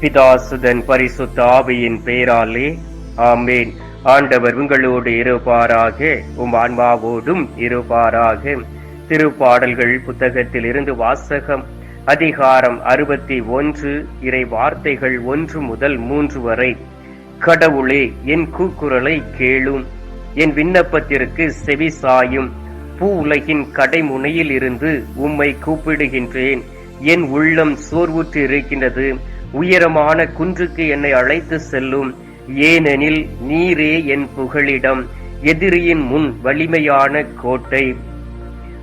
பிதாசுதன் பரிசுத்த ஆவியின் பேராலே ஆமேன். ஆண்டவர் உங்களோடு இருப்பாராக உம் ஆன்மாவோடும் இருப்பாராக. திருப்பாடல்கள் புத்தகத்தில் இருந்து வாசகம் அதிகாரம் அறுபத்தி ஒன்று இறை வார்த்தைகள் ஒன்று முதல் மூன்று வரை. கடவுளே என் கூக்குரலை கேளும். என் விண்ணப்பத்திற்கு செவி சாயும். பூ உலகின் கடைமுனையில் இருந்து உம்மை கூப்பிடுகின்றேன். என் உள்ளம் சோர்வுற்று இருக்கின்றது உயரமான குன்றுக்கு என்னை அழைத்து செல்லும். ஏனெனில் நீரே என் புகழிடம் எதிரியின் முன் வலிமையான கோட்டை.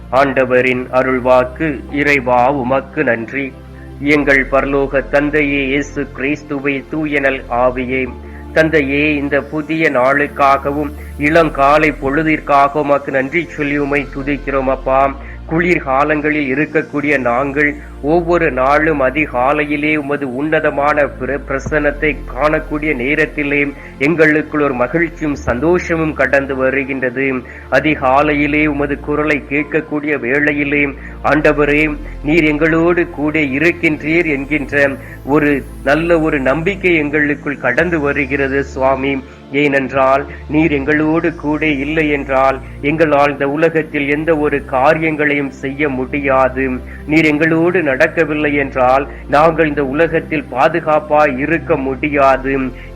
ஆண்டவரின் அருள்வாக்கு இறைவா உமக்கு நன்றி. எங்கள் பரலோக தந்தையே இயேசு கிறிஸ்துவை தூயனல் ஆவியே. தந்தையே இந்த புதிய நாளுக்காகவும் இளங்காலை பொழுதிற்காகவும் உமக்கு நன்றி சொல்லி உமை துதிக்கிறோம் அப்பா. குளிர் காலங்களில் இருக்கக்கூடிய நாங்கள் ஒவ்வொரு நாளும் அதிகாலையிலே உமது உன்னதமான பிர- பிரசன்னத்தை காணக்கூடிய நேரத்திலே எங்களுக்குள் ஒரு மகிழ்ச்சியும் சந்தோஷமும் கடந்து வருகின்றது. அதிகாலையிலே உமது குரலை கேட்கக்கூடிய வேளையிலே ஆண்டவரே நீர் எங்களோடு கூட இருக்கின்றீர் என்கின்ற ஒரு நல்ல ஒரு நம்பிக்கை எங்களுக்குள் கடந்து வருகிறது சுவாமி. ஏனென்றால் நீர் எங்களோடு கூட இல்லை என்றால் எங்களால் இந்த உலகத்தில் எந்த ஒரு காரியங்களையும் செய்ய முடியாது. நீர் எங்களோடு நடக்கவில்லை என்றால் நாங்கள் இந்த உலகத்தில் பாதுகாப்பாய் இருக்க முடியாது.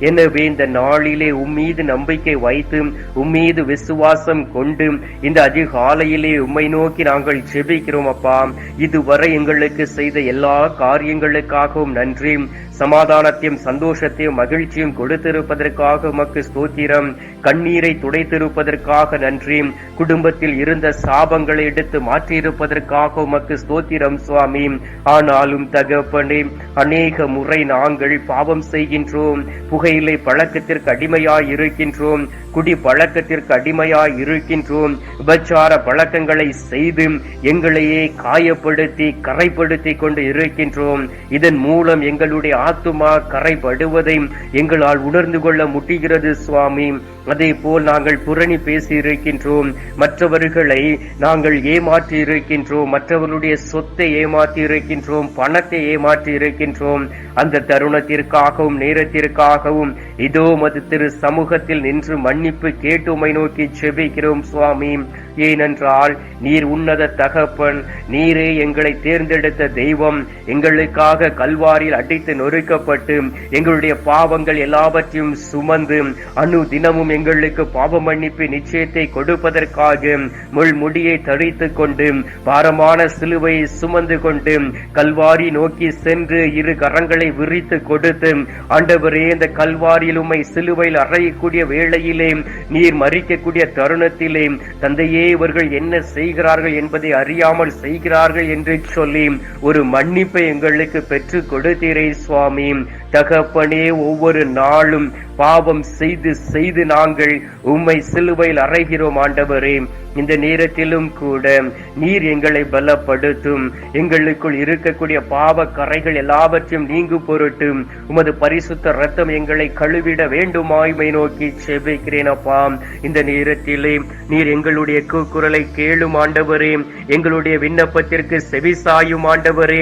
எனவே இந்த நாளிலே உம்மீது நம்பிக்கை வைத்து உம்மீது விசுவாசம் கொண்டு இந்த அதிகாலையிலே உம்மை நோக்கி நாங்கள் ஜெபிக்கிறோம் அப்பா. இதுவரை எங்களுக்கு செய்த எல்லா காரியங்களுக்காகவும் நன்றி. சமாதானத்தையும் சந்தோஷத்தையும் மகிழ்ச்சியும் கொடுத்திருப்பதற்காக உமக்கு ஸ்தோத்திரம். கண்ணீரை துடைத்திருப்பதற்காக நன்றி. குடும்பத்தில் இருந்த சாபங்களை எடுத்து மாற்றியிருப்பதற்காக உமக்கு ஸ்தோத்திரம் சுவாமி. ஆனாலும் தகப்பனே அநேக முறை நாங்கள் பாவம் செய்கின்றோம். புகையிலை பழக்கத்திற்கு அடிமையாய் இருக்கின்றோம் குடி பழக்கத்திற்கு அடிமையாய் இருக்கின்றோம் உபச்சார பழக்கங்களை செய்து எங்களையே காயப்படுத்தி கரைப்படுத்தி கொண்டு இருக்கின்றோம். இதன் மூலம் எங்களுடைய ஆத்துமா கரைபடுவதை எங்களால் உணர்ந்து கொள்ள முடிகிறது சுவாமி. அதே போல் நாங்கள் புரணி பேசி இருக்கின்றோம் மற்றவர்களை நாங்கள் ஏமாற்றி இருக்கின்றோம் மற்றவர்களுடைய சொத்தை ஏமாற்றி இருக்கின்றோம் பணத்தை ஏமாற்றி இருக்கின்றோம் அந்த தருணத்திற்காகவும் நேரத்திற்காகவும் இதோ மது திரு சமூகத்தில் நின்று மன்னிப்பு கேட்டுமை நோக்கி செபிக்கிறோம் சுவாமி. ஏனென்றால் நீர் உன்னத தகப்பன் நீரே எங்களை தேர்ந்தெடுத்த தெய்வம். எங்களுக்காக கல்வாரியில் அடித்து நொறுக்கப்பட்டு எங்களுடைய பாவங்கள் எல்லாவற்றையும் சுமந்து அணு தினமும் எங்களுக்கு பாவ மன்னிப்பு நிச்சயத்தை கொடுப்பதற்காக முள் முடியை தரித்துக் கொண்டு பாரமான சிலுவையை சுமந்து கொண்டு கல்வாரி நோக்கி சென்று இரு கரங்களை விரித்து கொடுத்து ஆண்டவரே இந்த கல்வாரியில் உம்மை சிலுவையில் அறையக்கூடிய வேளையிலே நீர் மறிக்கக்கூடிய தருணத்திலே தந்தையே இவர்கள் என்ன செய்கிறார்கள் என்பதை அறியாமல் செய்கிறார்கள் என்று சொல்லி ஒரு மன்னிப்பை எங்களுக்கு பெற்றுக் கொடுத்தீரே சுவாமி. தகப்பனே ஒவ்வொரு நாளும் பாவம் செய்து செய்து நாங்கள் உம்மை சிலுவையில் அறைகிறோம் ஆண்டவரே. இந்த நேரத்திலும் கூட நீர் எங்களை பலப்படுத்தும். எங்களுக்குள் இருக்கக்கூடிய பாவ கரைகள் எல்லாவற்றையும் நீங்கு பொருட்டும். உமது பரிசுத்த ரத்தம் எங்களை கழுவிட வேண்டுமாய்மை நோக்கி செபிக்கிறேன் அப்பா. இந்த நேரத்திலே நீர் எங்களுடைய கூக்குரலை கேளும் ஆண்டவரே. எங்களுடைய விண்ணப்பத்திற்கு செவிசாயும் ஆண்டவரே.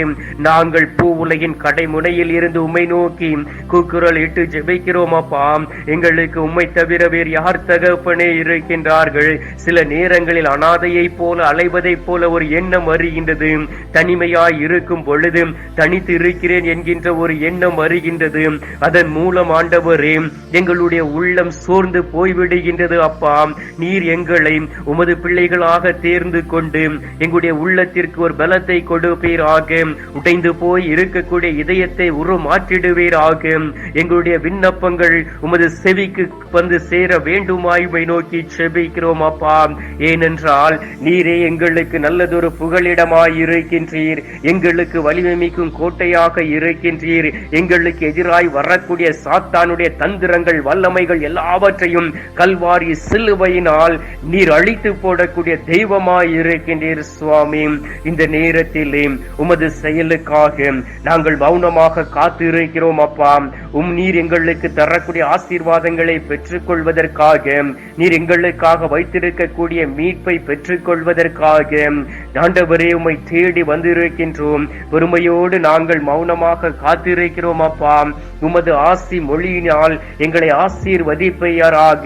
நாங்கள் பூ உலகின் கடைமுனையில் இருந்து உம்மை நோக்கி கூக்குரல் இட்டு ஜெபிக்கிறோம் அப்பா. எங்களுக்கு உம்மை தவிர வேறு யார் தகப்பனே இருக்கின்றார்கள்? சில நேரங்களில் அனாதையை போல அலைவதைப் போல ஒரு எண்ணம் வருகின்றது. தனிமையாய் இருக்கும் பொழுது தனித்து இருக்கிறேன் என்கின்ற ஒரு எண்ணம் வருகின்றது. அதன் மூலம் ஆண்டவரே எங்களுடைய உள்ளம் சோர்ந்து போய்விடுகின்றது அப்பா. நீர் எங்களை உமது பிள்ளைகளாக தேர்ந்து கொண்டு எங்களுடைய உள்ளத்திற்கு ஒரு பலத்தை கொடுப்பீராக. உடைந்து போய் இருக்கக்கூடிய இதயத்தை உருமாற்றிடுவீராக. எங்களுடைய விண்ணப்பங்கள் உமது செவிக்கு வந்து சேர வேண்டுமாய்மை நோக்கி செபிக்கிறோம் அப்பா. ஏனென்றால் நீரே எங்களுக்கு நல்லதொரு புகலிடமாய் இருக்கின்றீர். எங்களுக்கு வலிமைமிக்கும் கோட்டையாக இருக்கின்றீர். எங்களுக்கு எதிராய் வரக்கூடிய சாத்தானுடைய தந்திரங்கள் வல்லமைகள் எல்லாவற்றையும் கல்வாரி சிலுவையினால் நீர் அழித்து போடக்கூடிய தெய்வமாய் இருக்கின்றீர் சுவாமி. இந்த நேரத்திலே உமது செயலுக்காக நாங்கள் மௌனமாக காத்து இருக்கிறோம் அப்பா. உம் நீர் எங்களுக்கு தரக்கூடிய உம்முடைய ஆசீர்வாதங்களை பெற்றுக்கொள்வதற்காக நீர் எங்களுக்காக வைத்திருக்கக்கூடிய மீட்பை பெற்றுக்கொள்வதற்காக ஆண்டவரே உமை தேடி வந்திருக்கின்றோம். பெருமையோடு நாங்கள் மௌனமாக காத்திருக்கிறோம் அப்பா. உமது ஆசி மொழியினால் எங்களை ஆசீர்வதிப்பையராக.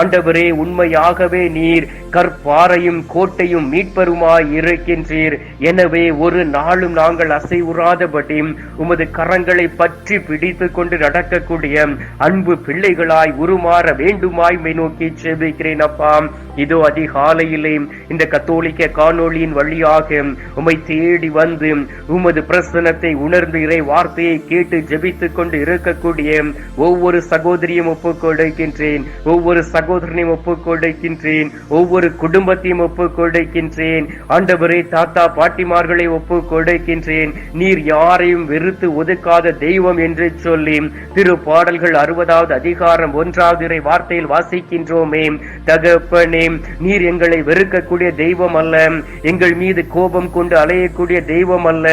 ஆண்டவரே உண்மையாகவே நீர் கற்பாறையும் கோட்டையும் மீட்பருமாய் இருக்கின்றீர். எனவே ஒரு நாளும் நாங்கள் அசைவுறாதபடி உமது கரங்களை பற்றி பிடித்து கொண்டு நடக்கக்கூடிய அன்பு பிள்ளைகளாய் உருமாற வேண்டுமாய் நோக்கி செபிக்கிறேன் அப்பா. இதோ அதிகாலையிலே இந்த கத்தோலிக்க காணொளியின் வழியாக உமை தேடி வந்து உமது பிரசனத்தை உணர்ந்து இறை வார்த்தையை கேட்டு ஜெபித்துக் கொண்டு இருக்கக்கூடிய ஒவ்வொரு சகோதரியும் ஒப்புக் கொடுக்கின்றேன். ஒவ்வொரு சகோதரனையும் ஒப்புக் கொடுக்கின்றேன். ஒவ்வொரு குடும்பத்தையும் ஒப்புக் கொடுக்கின்றேன். ஆண்டவரே தாத்தா பாட்டிமார்களை ஒப்புக் கொடுக்கின்றேன். நீர் யாரையும் வெறுத்து ஒதுக்காத தெய்வம் என்று சொல்லி திரு பாடல்கள் அறுபதாம் அறுபதாவது அதிகாரம் ஒன்றாவது இறை வார்த்தையில் வாசிக்கின்றோமே. தகப்பனே நீர் எங்களை வெறுக்கக்கூடிய தெய்வம் அல்ல. எங்கள் மீது கோபம் கொண்டு அலையக்கூடிய தெய்வம் அல்ல.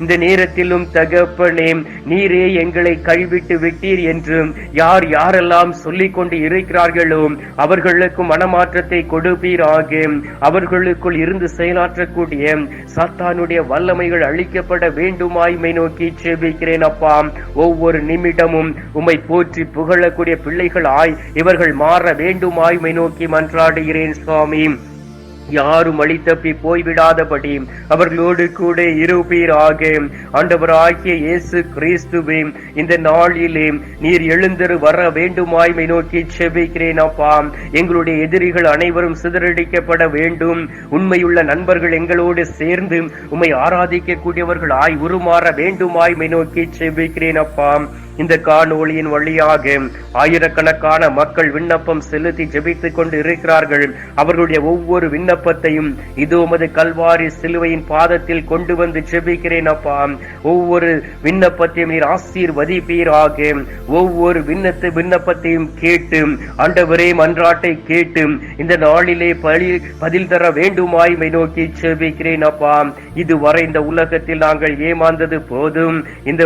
இந்த நேரத்திலும் தகப்பனே நீரே எங்களை கைவிட்டு விட்டீர் என்று யார் யாரெல்லாம் சொல்லிக் கொண்டு இருக்கிறார்களோ அவர்களுக்கு மனமாற்றத்தை கொடுப்பீராக. அவர்களுக்குள் இருந்து செயலாற்றக்கூடிய சாத்தானுடைய வல்லமைகள் அழிக்கப்பட வேண்டுமாய்மை நோக்கி செபிக்கிறேன் அப்பா. ஒவ்வொரு நிமிடமும் உம்மை போற்றி புகழக்கூடிய ஆய் இவர்கள் மாற வேண்டுமாய் நோக்கி மன்றாடுகிறேன் சுவாமி. யாரும் வழித்தப்பி போய்விடாதபடி அவர்களோடு கூட இருப்பீராக. ஆண்டவராகிய இயேசு கிறிஸ்துவே இந்த நாளிலே நீர் எழுந்தரு வர வேண்டுமாய்மை நோக்கி செபிக்கிறேன் அப்பா. எங்களுடைய எதிரிகள் அனைவரும் சிதறடிக்கப்பட வேண்டும். உண்மையுள்ள நண்பர்கள் எங்களோடு சேர்ந்து உம்மை ஆராதிக்கக்கூடியவர்கள் ஆய் உருமாற வேண்டுமாய்மை நோக்கி செபிக்கிறேன் அப்பா. இந்த காணொளியின் வழியாக ஆயிரக்கணக்கான மக்கள் விண்ணப்பம் செலுத்தி ஜெபித்துக் கொண்டு இருக்கிறார்கள் அவர்களுடைய ஒவ்வொரு விண்ணப்பத்தையும் இது உமது கல்வாரி சிலுவையின் பாதத்தில் கொண்டு வந்து ஜெபிக்கிறேன் அப்பா. ஒவ்வொரு விண்ணப்பத்தையும் நீர் ஆசீர்வதிப்பீராக. ஒவ்வொரு விண்ணத்து விண்ணப்பத்தையும் கேட்டு ஆண்டவரே மன்றாட்டை கேட்டு இந்த நாளிலே பழி பதில் தர வேண்டுமாய்மை நோக்கி ஜெபிக்கிறேன் அப்பா. இதுவரை இந்த உலகத்தில் நாங்கள் ஏமாந்தது போதும். இந்த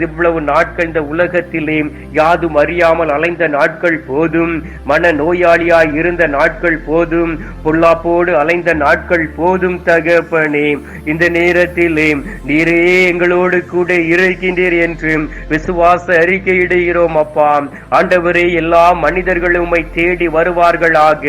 இவ்வளவு நாட்கள் இந்த உலகத்திலே யாதும் அறியாமல் அலைந்த நாட்கள் போதும் மன நோயாளியாய் இருந்த நாட்கள் போதும் பொல்லாப்போடு அலைந்த நாட்கள் போதும் தகப்பனே. இந்த நேரத்திலே நீரே எங்களோடு கூட இருக்கின்றீர் என்று விசுவாச அறிக்கையிடுகிறோம் அப்பா. ஆண்டவரே எல்லா மனிதர்களும் உம்மை தேடி வருவார்களாக.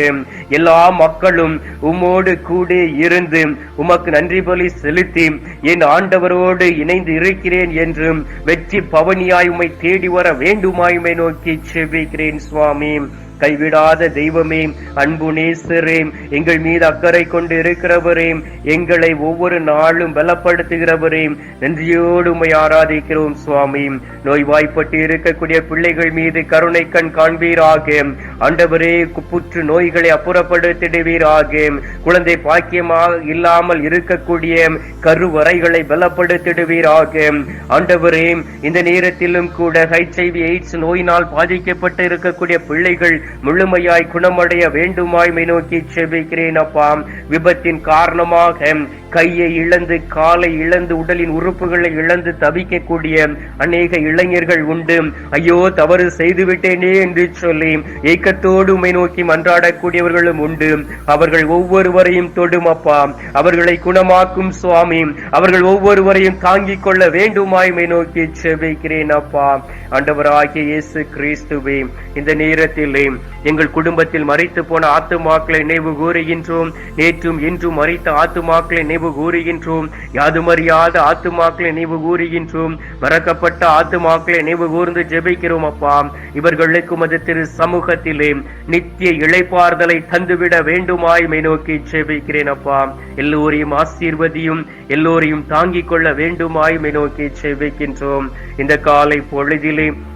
எல்லா மக்களும் உம்மோடு கூட இருந்து உமக்கு நன்றி பலி செலுத்தி என் ஆண்டவரோடு இணைந்து இருக்கிறேன் என்றும் வெற்றி பவனியாய் உம்மை தேடி வர வேண்டுமாயுமை நோக்கி செபிக்கிறேன் சுவாமி. கைவிடாத தெய்வமே அன்பு நேசரே எங்கள் மீது அக்கறை கொண்டு இருக்கிறவரே எங்களை ஒவ்வொரு நாளும் பலப்படுத்துகிறவரே நன்றியோடு உமை ஆராதிக்கிறோம் சுவாமி. நோய்வாய்ப்பட்டு இருக்கக்கூடிய பிள்ளைகள் மீது கருணை கண் காண்பீராக. ஆண்டவரே புற்று நோய்களை அப்புறப்படுத்திடுவீராக. குழந்தை பாக்கியமாக இல்லாமல் இருக்கக்கூடிய கருவறைகளை பலப்படுத்திடுவீராக. ஆண்டவரே இந்த நேரத்திலும் கூட ஹைச்ஐவி எய்ட்ஸ் நோயினால் பாதிக்கப்பட்டு இருக்கக்கூடிய பிள்ளைகள் முழுமையாய் குணமடைய வேண்டுமாய் நோக்கி செபிக்கிறேன் அப்பா. விபத்தின் காரணமாக கையை இழந்து காலை இழந்து உடலின் உறுப்புகளை இழந்து தவிக்கக்கூடிய அநேக இளைஞர்கள் உண்டு. ஐயோ தவறு செய்துவிட்டேனே என்று சொல்லி ஏக்கத்தோடு உமை நோக்கி மன்றாடக்கூடியவர்களும் உண்டு. அவர்கள் ஒவ்வொருவரையும் தொடும் அப்பா. அவர்களை குணமாக்கும் சுவாமி. அவர்கள் ஒவ்வொருவரையும் தாங்கிக் கொள்ள வேண்டுமாய்மை நோக்கி செபிக்கிறேன் அப்பா. ஆண்டவராகிய இயேசு கிறிஸ்துவே இந்த நேரத்திலே எங்கள் குடும்பத்தில் மறைத்து போன ஆத்துமாக்களை நினைவு கூறுகின்றோம். நேற்றும் இன்றும் மறைத்த ஆத்துமாக்களை நினைவு கூறுகின்றோம். யாதுமறியாத ஆத்துமாக்களை நினைவு கூறுகின்றோம். மறக்கப்பட்ட ஆத்துமாக்களை நினைவு கூர்ந்து ஜெபிக்கிறோம் அப்பா. இவர்களுக்கு மது திரு சமூகத்திலே நித்திய இழைப்பார்தலை தந்துவிட வேண்டுமாய் நோக்கி ஜெபிக்கிறேன் அப்பா. எல்லோரையும் ஆசீர்வதியும் எல்லோரையும் தாங்கிக் கொள்ள வேண்டுமாய் நோக்கி ஜெபிக்கின்றோம். இந்த காலை பொழுதிலே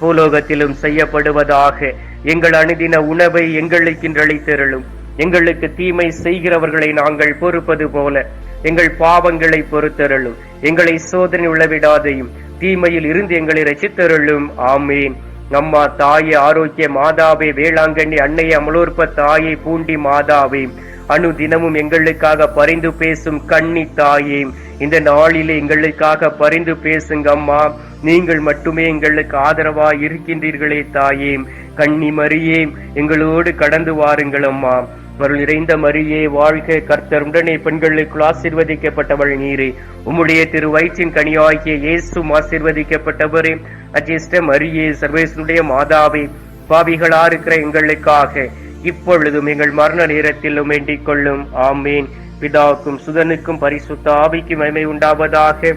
பூலோகத்திலும் செய்யப்படுவதாக எங்கள் அணுதின உணவை எங்களுக்கு அளித்தருளும் எங்களுக்கு தீமை செய்கிறவர்களை நாங்கள் பொறுப்பது போல எங்கள் பாவங்களை பொறுத்தருளும். எங்களை சோதனை உள்ளவிடாதையும் தீமையில் இருந்து எங்களை ரசித்தருளும் ஆமேன். அம்மா தாயே ஆரோக்கிய மாதாவே வேளாங்கண்ணி அன்னைய அமலோற்ப தாயை பூண்டி மாதாவே அணு தினமும் எங்களுக்காக பரிந்து பேசும் கண்ணி தாயே இந்த நாளிலே எங்களுக்காக பரிந்து பேசுங்க அம்மா நீங்கள் மட்டுமே எங்களுக்கு ஆதரவா இருக்கின்றீர்களே தாயே. கண்ணி மரியே எங்களோடு கடந்து வாருங்கள் அம்மா. அருள் நிறைந்த மரியே வாழ்க. கர்த்தர் உடனே பெண்களுக்குள் ஆசிர்வதிக்கப்பட்டவள் நீரே. உம்முடைய திரு வயிற்றின் கனியாகிய இயேசும் ஆசிர்வதிக்கப்பட்டவரே. அஜிஷ்ட மரியே சர்வேசனுடைய மாதாவே பாவிகளா இருக்கிற எங்களுக்காக இப்பொழுதும் எங்கள் மரண நேரத்திலும் வேண்டிக் கொள்ளும். ஆமேன். பிதாவுக்கும் சுதனுக்கும் பரிசுத்த ஆவிக்கும் மகிமை உண்டாவதாக.